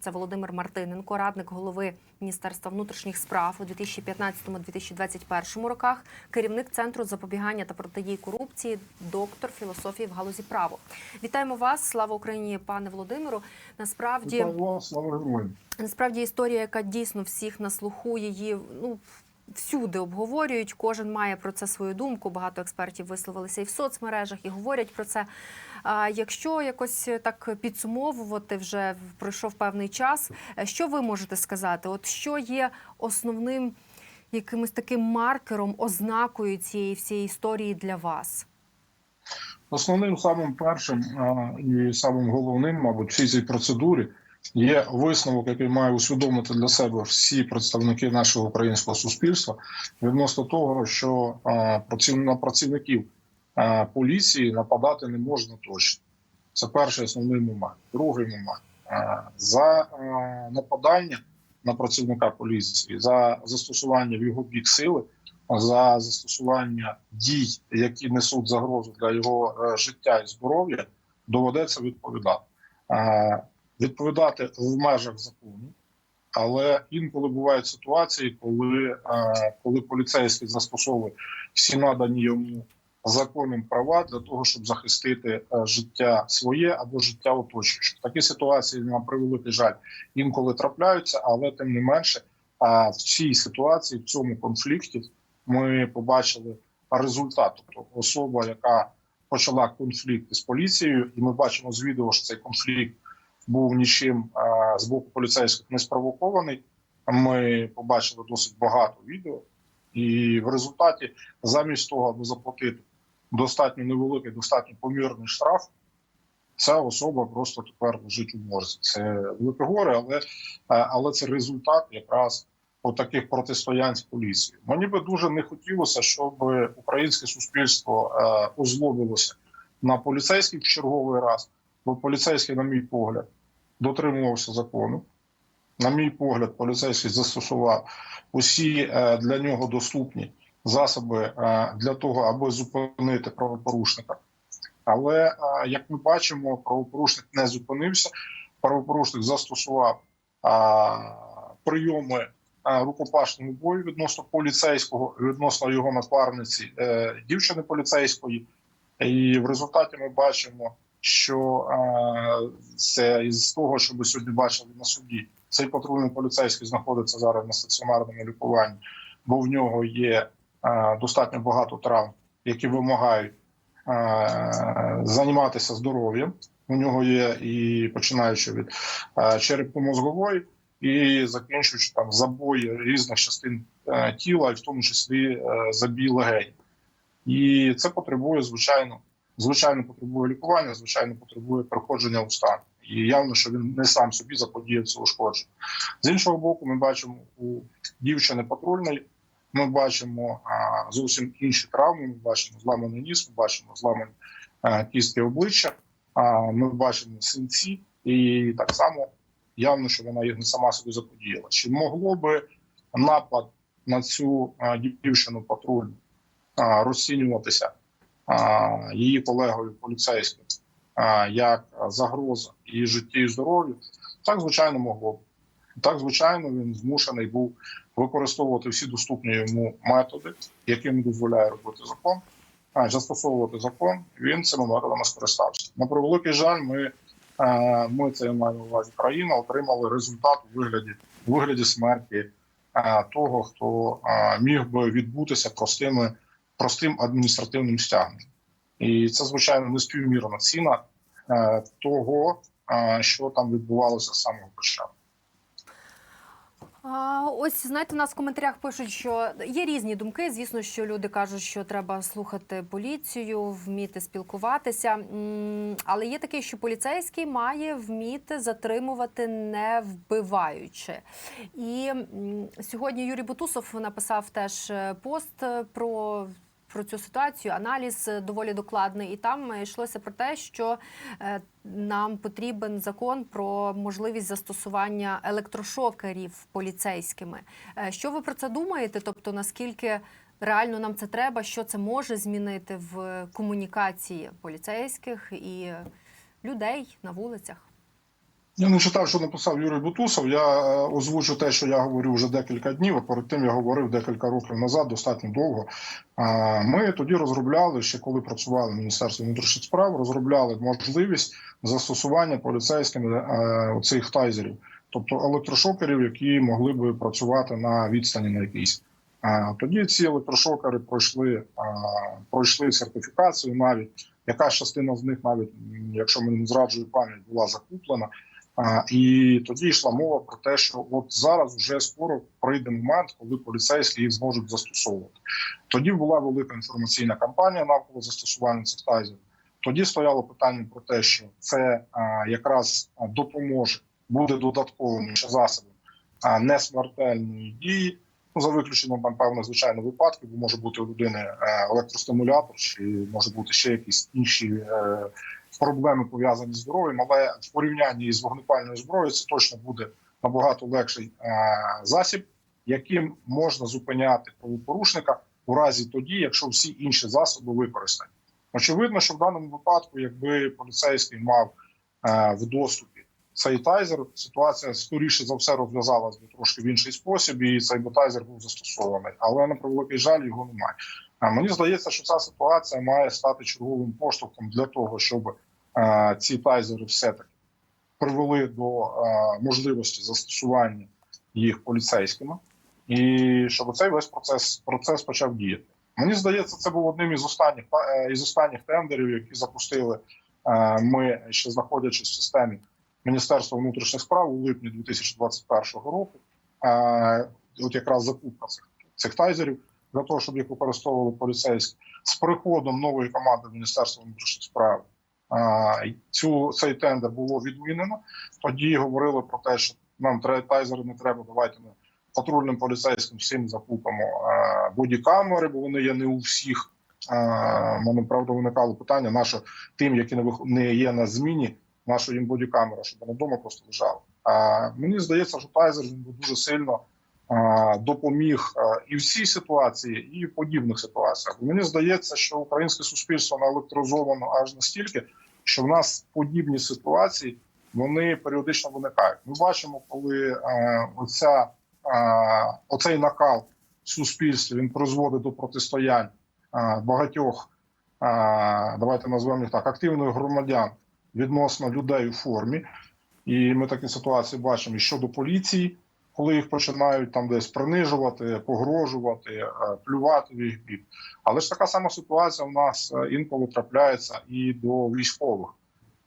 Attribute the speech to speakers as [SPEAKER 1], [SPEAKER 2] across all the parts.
[SPEAKER 1] Це Володимир Мартиненко, радник голови Міністерства внутрішніх справ у 2015-2021 роках, керівник центру запобігання та протидії корупції, доктор філософії в галузі право. Вітаємо вас! Слава Україні, пане Володимиру. Насправді.
[SPEAKER 2] Вітаю вас, слава героям.
[SPEAKER 1] Насправді історія, яка дійсно всіх на слуху, її ну всюди обговорюють. Кожен має про це свою думку. Багато експертів висловилися і в соцмережах, і говорять про це. А якщо якось так підсумовувати, вже пройшов певний час. Що ви можете сказати? От що є основним якимось таким маркером, ознакою цієї всієї історії для вас?
[SPEAKER 2] Основним самим першим і самим головним, мабуть, в цій процедурі є висновок, який має усвідомити для себе всі представники нашого українського суспільства відносно того, що на працівників поліції нападати не можна точно. Це перший основний момент. Другий момент за нападання на працівника поліції, за застосування в його бік сили. За застосування дій, які несуть загрозу для його е, життя і здоров'я, доведеться відповідати. Відповідати в межах закону, але інколи бувають ситуації, коли, е, коли поліцейський застосовує всі надані йому законом права для того, щоб захистити е, життя своє або життя оточуючих. Такі ситуації на превеликий жаль інколи трапляються, але тим не менше, е, в цій ситуації, в цьому конфлікті ми побачили результат. Тобто особа, яка почала конфлікт з поліцією, і ми бачимо з відео, що цей конфлікт був нічим з боку поліцейських не спровокований. Ми побачили досить багато відео, і в результаті, замість того, аби заплатити достатньо невеликий, достатньо помірний штраф, ця особа просто тепер лежить у морзі. Це велике горе, але, але це результат якраз таких протистоянь з поліцією. Мені би дуже не хотілося, щоб українське суспільство озлобилося на поліцейських черговий раз, бо поліцейський, на мій погляд, дотримувався закону. На мій погляд, поліцейський застосував усі е, для нього доступні засоби е, для того, аби зупинити правопорушника. Але е, як ми бачимо, правопорушник не зупинився. Правопорушник застосував прийоми рукопашного бою відносно поліцейського, відносно його напарниці дівчини поліцейської. І в результаті ми бачимо, що е, це із того, що ми сьогодні бачили на суді, цей патрульний поліцейський знаходиться зараз на стаціонарному лікуванні, бо в нього є е, достатньо багато травм, які вимагають е, займатися здоров'ям. У нього є і починаючи від черепно-мозгової і закінчуючи там забої різних частин тіла, і в тому числі забій легень. І це потребує, звичайно, звичайно, потребує лікування, звичайно, потребує проходження у стан. І явно, що він не сам собі заподіяв це ушкодження. З іншого боку, ми бачимо у дівчини патрульної, ми бачимо а, зовсім інші травми. Ми бачимо зламаний ніс, ми бачимо зламані кістки обличчя, а, ми бачимо синці, і так само явно, що вона їх не сама собі заподіяла. Чи могло би напад на цю а, дівчину патрульну розцінюватися її колегою поліцейським як загроза її житті і здоров'ю? Так, звичайно, могло б. Так, звичайно, він змушений був використовувати всі доступні йому методи, якими дозволяє робити закон, а застосовувати закон. Він цими методами скористався. На превеликий жаль, ми, ми це маю увазі країна, отримали результат у вигляді у вигляді смерті того, хто міг би відбутися простими простим адміністративним стягненням. І це звичайно неспівмірна ціна е, того, е, що там відбувалося з самого початку.
[SPEAKER 1] А, ось знаєте, у нас в коментарях пишуть, що є різні думки. Звісно, що люди кажуть, що треба слухати поліцію, вміти спілкуватися. Але є таке, що поліцейський має вміти затримувати, не вбиваючи. І сьогодні Юрій Бутусов написав теж е, пост е, про. Про цю ситуацію аналіз е, доволі докладний, і там е, йшлося про те, що е, нам потрібен закон про можливість застосування електрошокерів поліцейськими. Що ви про це думаєте? Тобто, наскільки реально нам це треба, що це може змінити в комунікації поліцейських і людей на вулицях?
[SPEAKER 2] Я не читав, що написав Юрій Бутусов. Я е, озвучу те, що я говорю вже декілька днів. А перед тим я говорив декілька років назад, достатньо довго. Ми тоді розробляли, ще коли працювали в Міністерстві внутрішніх справ, розробляли можливість застосування поліцейськими е, цих тайзерів, тобто електрошокерів, які могли би працювати на відстані на якійсь. Тоді ці електрошокери пройшли, пройшли сертифікацію навіть. Якась частина з них, навіть якщо мені не зраджує пам'ять, була закуплена. І тоді йшла мова про те, що от зараз вже скоро прийде момент, коли поліцейські їх зможуть застосовувати. Тоді була велика інформаційна кампанія навколо застосування цих тайзерів. Тоді стояло питання про те, що це якраз допоможе, буде додатковим ще засобом а, несмертельної дії. Ну, за виключенням там певно звичайно випадків, бо може бути у людини е, електростимулятор, чи може бути ще якісь інші е, проблеми пов'язані з здоров'ям, але в порівнянні з вогнепальною зброєю це точно буде набагато легший е, засіб, яким можна зупиняти правопорушника у разі тоді, якщо всі інші засоби використані. Очевидно, що в даному випадку, якби поліцейський мав е, в доступі цей тайзер, ситуація скоріше за все розв'язалась би трошки в інший спосіб, і цей тайзер був застосований. Але на превеликий жаль його немає. Мені здається, що ця ситуація має стати черговим поштовхом для того, щоб ці тайзери все-таки привели до можливості застосування їх поліцейськими, і щоб цей весь процес процес почав діяти. Мені здається, це був одним із останніх із останніх тендерів, які запустили ми, ще знаходячись в системі Міністерства внутрішніх справ у липні 2021 року. От якраз закупка цих, цих тайзерів для того, щоб їх використовували поліцейські з приходом нової команди Міністерства внутрішніх справ. Цю цей тендер було відмінено. Тоді говорили про те, що нам треба тайзери не треба. Давайте ми патрульним поліцейським всім закупимо бодікамери, бо вони є не у всіх. Мене правда виникало питання, на що тим, які не не є на зміні, нашу їм бодікамера, щоб вони вдома просто лежали. Мені здається, що Тайзер він дуже сильно допоміг і в цій ситуації, і в подібних ситуаціях. Мені здається, що українське суспільство наелектризовано аж настільки, що в нас подібні ситуації вони періодично виникають. Ми бачимо, коли оця, оцей накал в суспільстві він призводить до протистоянь багатьох. Давайте назвемо їх так активних громадян відносно людей у формі. І ми такі ситуації бачимо і щодо поліції, коли їх починають там десь принижувати, погрожувати, е, плювати в їх бік. Але ж така сама ситуація у нас е, інколи трапляється і до військових.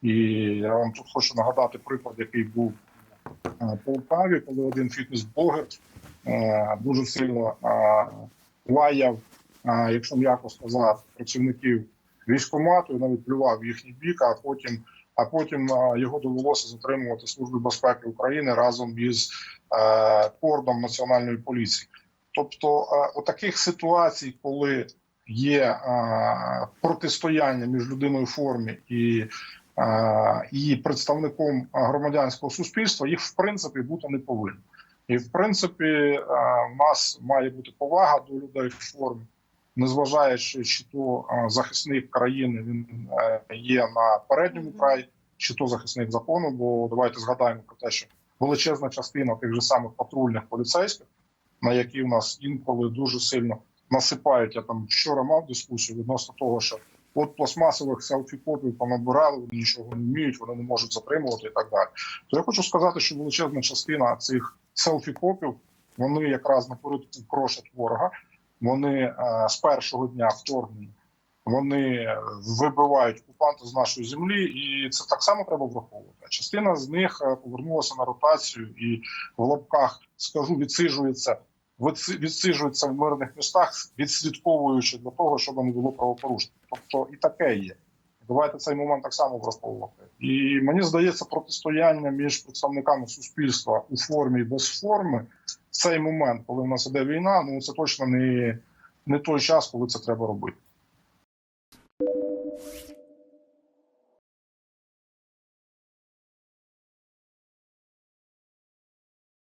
[SPEAKER 2] І я вам тут хочу нагадати приклад, який був е, в Полтаві, коли один фітнес-блогер дуже сильно лаяв, якщо м'яко сказати, працівників військкомату, і навіть плював в їхній бік, а потім а потім його довелося затримувати Служби безпеки України разом із е, кордом національної поліції. Тобто, е, у таких ситуацій, коли є е, протистояння між людиною в формі і, е, і представником громадянського суспільства, їх в принципі бути не повинно. І в принципі, е, в нас має бути повага до людей в формі незважаючи, чи то захисник країни він е, є на передньому краї, чи то захисник закону. Бо давайте згадаємо про те, що величезна частина тих же самих патрульних поліцейських, на які в нас інколи дуже сильно насипають. Я там вчора мав дискусію відносно того, що от пластмасових селфі-копів понабирали, вони нічого не вміють, вони не можуть затримувати і так далі. То я хочу сказати, що величезна частина цих селфі-копів вони якраз напередку крошать ворога. Вони е, з першого дня вторгнення вони вибивають окупанта з нашої землі, і це так само треба враховувати. Частина з них е, повернулася на ротацію і в лапках скажу, відсиджується, відси- відсиджується в мирних містах, відслідковуючи для того, щоб не було правопорушень. Тобто і таке є. Давайте цей момент так само враховувати. І мені здається, протистояння між представниками суспільства у формі і без форми цей момент, коли в нас іде війна, ну це точно не, не той час, коли це треба робити.